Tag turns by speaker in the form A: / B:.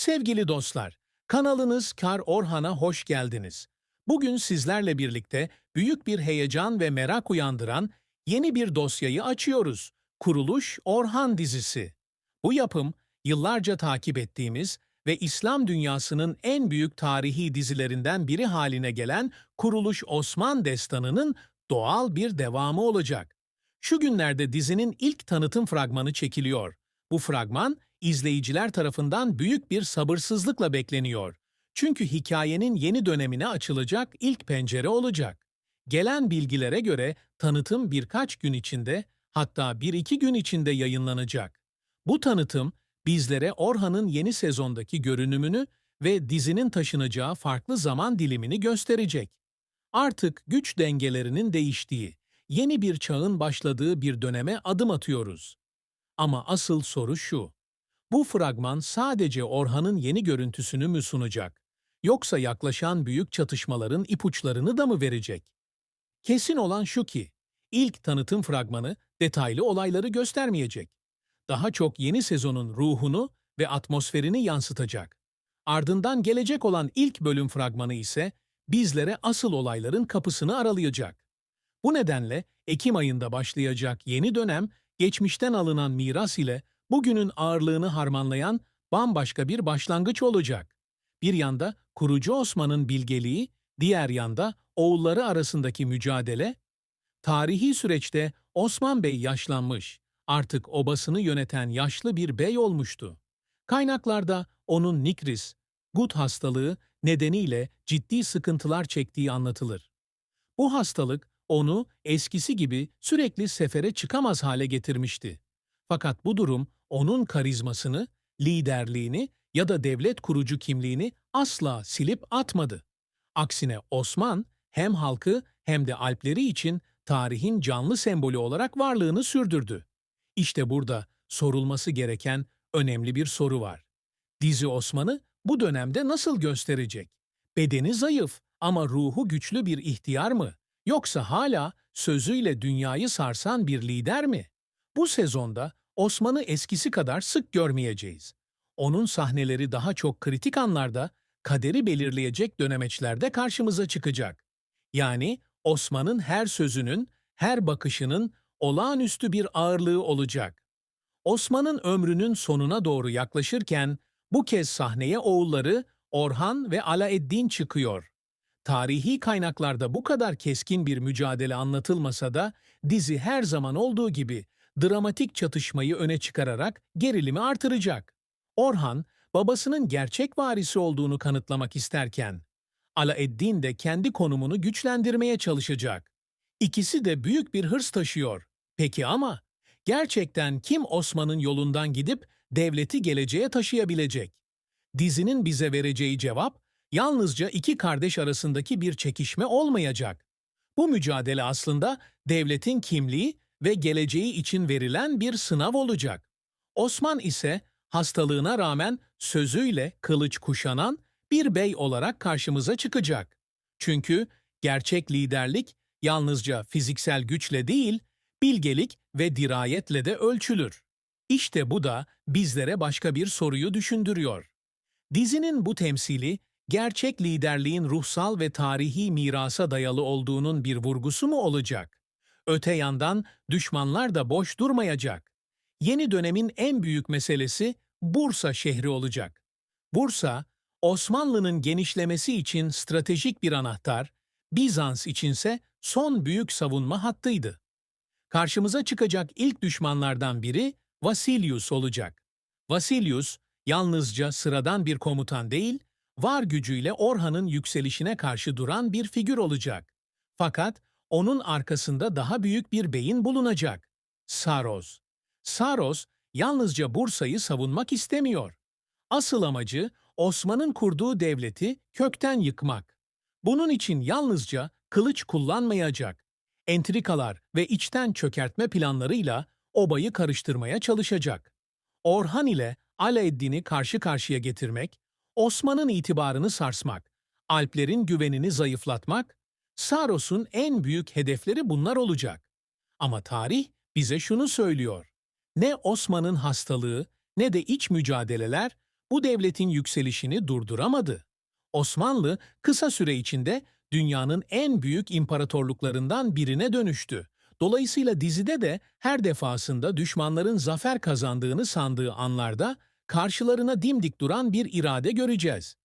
A: Sevgili dostlar, kanalınız Kar Orhan'a hoş geldiniz. Bugün sizlerle birlikte büyük bir heyecan ve merak uyandıran yeni bir dosyayı açıyoruz. Kuruluş Orhan dizisi. Bu yapım, yıllarca takip ettiğimiz ve İslam dünyasının en büyük tarihi dizilerinden biri haline gelen Kuruluş Osman Destanı'nın doğal bir devamı olacak. Şu günlerde dizinin ilk tanıtım fragmanı çekiliyor. Bu fragman, izleyiciler tarafından büyük bir sabırsızlıkla bekleniyor. Çünkü hikayenin yeni dönemine açılacak ilk pencere olacak. Gelen bilgilere göre tanıtım birkaç gün içinde, hatta bir iki gün içinde yayınlanacak. Bu tanıtım, bizlere Orhan'ın yeni sezondaki görünümünü ve dizinin taşınacağı farklı zaman dilimini gösterecek. Artık güç dengelerinin değiştiği, yeni bir çağın başladığı bir döneme adım atıyoruz. Ama asıl soru şu. Bu fragman sadece Orhan'ın yeni görüntüsünü mü sunacak? Yoksa yaklaşan büyük çatışmaların ipuçlarını da mı verecek? Kesin olan şu ki, ilk tanıtım fragmanı detaylı olayları göstermeyecek. Daha çok yeni sezonun ruhunu ve atmosferini yansıtacak. Ardından gelecek olan ilk bölüm fragmanı ise bizlere asıl olayların kapısını aralayacak. Bu nedenle Ekim ayında başlayacak yeni dönem, geçmişten alınan miras ile bugünün ağırlığını harmanlayan bambaşka bir başlangıç olacak. Bir yanda kurucu Osman'ın bilgeliği, diğer yanda oğulları arasındaki mücadele. Tarihi süreçte Osman Bey yaşlanmış, artık obasını yöneten yaşlı bir bey olmuştu. Kaynaklarda onun Nikris, gut hastalığı nedeniyle ciddi sıkıntılar çektiği anlatılır. Bu hastalık onu eskisi gibi sürekli sefere çıkamaz hale getirmişti. Fakat bu durum onun karizmasını, liderliğini ya da devlet kurucu kimliğini asla silip atmadı. Aksine Osman hem halkı hem de Alpleri için tarihin canlı sembolü olarak varlığını sürdürdü. İşte burada sorulması gereken önemli bir soru var. Dizi Osman'ı bu dönemde nasıl gösterecek? Bedeni zayıf ama ruhu güçlü bir ihtiyar mı? Yoksa hala sözüyle dünyayı sarsan bir lider mi? Bu sezonda Osman'ı eskisi kadar sık görmeyeceğiz. Onun sahneleri daha çok kritik anlarda, kaderi belirleyecek dönemeçlerde karşımıza çıkacak. Yani Osman'ın her sözünün, her bakışının olağanüstü bir ağırlığı olacak. Osman'ın ömrünün sonuna doğru yaklaşırken bu kez sahneye oğulları Orhan ve Alaeddin çıkıyor. Tarihi kaynaklarda bu kadar keskin bir mücadele anlatılmasa da dizi her zaman olduğu gibi dramatik çatışmayı öne çıkararak gerilimi artıracak. Orhan, babasının gerçek varisi olduğunu kanıtlamak isterken, Alaeddin de kendi konumunu güçlendirmeye çalışacak. İkisi de büyük bir hırs taşıyor. Peki ama gerçekten kim Osman'ın yolundan gidip devleti geleceğe taşıyabilecek? Dizinin bize vereceği cevap yalnızca iki kardeş arasındaki bir çekişme olmayacak. Bu mücadele aslında devletin kimliği ve geleceği için verilen bir sınav olacak. Osman ise hastalığına rağmen sözüyle kılıç kuşanan bir bey olarak karşımıza çıkacak. Çünkü gerçek liderlik yalnızca fiziksel güçle değil, bilgelik ve dirayetle de ölçülür. İşte bu da bizlere başka bir soruyu düşündürüyor. Dizinin bu temsili, gerçek liderliğin ruhsal ve tarihi mirasa dayalı olduğunun bir vurgusu mu olacak? Öte yandan düşmanlar da boş durmayacak. Yeni dönemin en büyük meselesi Bursa şehri olacak. Bursa, Osmanlı'nın genişlemesi için stratejik bir anahtar, Bizans içinse son büyük savunma hattıydı. Karşımıza çıkacak ilk düşmanlardan biri Vasilius olacak. Vasilius, yalnızca sıradan bir komutan değil, var gücüyle Orhan'ın yükselişine karşı duran bir figür olacak. Fakat onun arkasında daha büyük bir beyin bulunacak. Saros. Saros yalnızca Bursa'yı savunmak istemiyor. Asıl amacı Osman'ın kurduğu devleti kökten yıkmak. Bunun için yalnızca kılıç kullanmayacak. Entrikalar ve içten çökertme planlarıyla obayı karıştırmaya çalışacak. Orhan ile Alaeddin'i karşı karşıya getirmek, Osman'ın itibarını sarsmak, Alplerin güvenini zayıflatmak Saros'un en büyük hedefleri bunlar olacak. Ama tarih bize şunu söylüyor. Ne Osman'ın hastalığı ne de iç mücadeleler bu devletin yükselişini durduramadı. Osmanlı kısa süre içinde dünyanın en büyük imparatorluklarından birine dönüştü. Dolayısıyla dizide de her defasında düşmanların zafer kazandığını sandığı anlarda karşılarına dimdik duran bir irade göreceğiz.